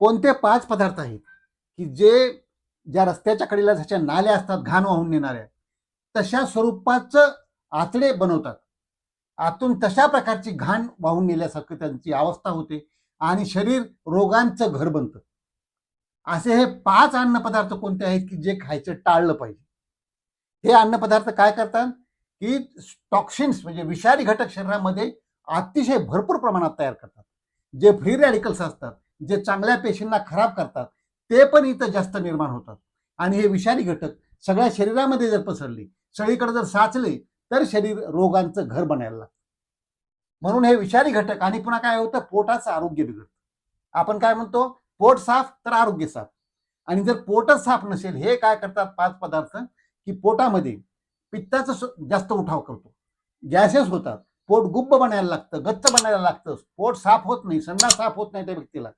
कोणते पाच पदार्थ आहेत? की जे ज्या रस्त्याच्या कडेला जशा नाल्या असतात घाण वाहून नेणाऱ्या तशा स्वरूपाचं आतडे बनवतात. आतून तशा प्रकारची घाण वाहून नेल्यासारखं त्यांची अवस्था होते आणि शरीर रोगांचं घर बनतं. असे हे पाच अन्नपदार्थ कोणते आहेत की जे खायचं टाळलं पाहिजे? हे अन्नपदार्थ काय करतात? की टॉक्सिन्स म्हणजे विषारी घटक शरीरामध्ये अतिशय भरपूर प्रमाणात तयार करतात. जे फ्री रॅडिकल्स असतात जे चांगल्या पेशींना खराब करतात ते पण इथं जास्त निर्माण होतात. आणि हे विषारी घटक सगळ्या शरीरामध्ये जर पसरले सगळीकडे जर साचले तर शरीर रोगांचं घर बनायला लागतं. म्हणून हे विषारी घटक आणि पुन्हा काय होतं? पोटाचं आरोग्य बिघडतं. आपण काय म्हणतो? पोट साफ तर आरोग्य साफ. आणि जर पोटच साफ नसेल हे काय करतात? पाच पदार्थ की पोटामध्ये पित्ताचा जास्त उठाव करतो. गॅसेस होतात. पोट गुब्ब बनायला लागतं गच्च बनायला लागतं. पोट साफ होत नाही संडा साफ होत नाही त्या व्यक्तीला.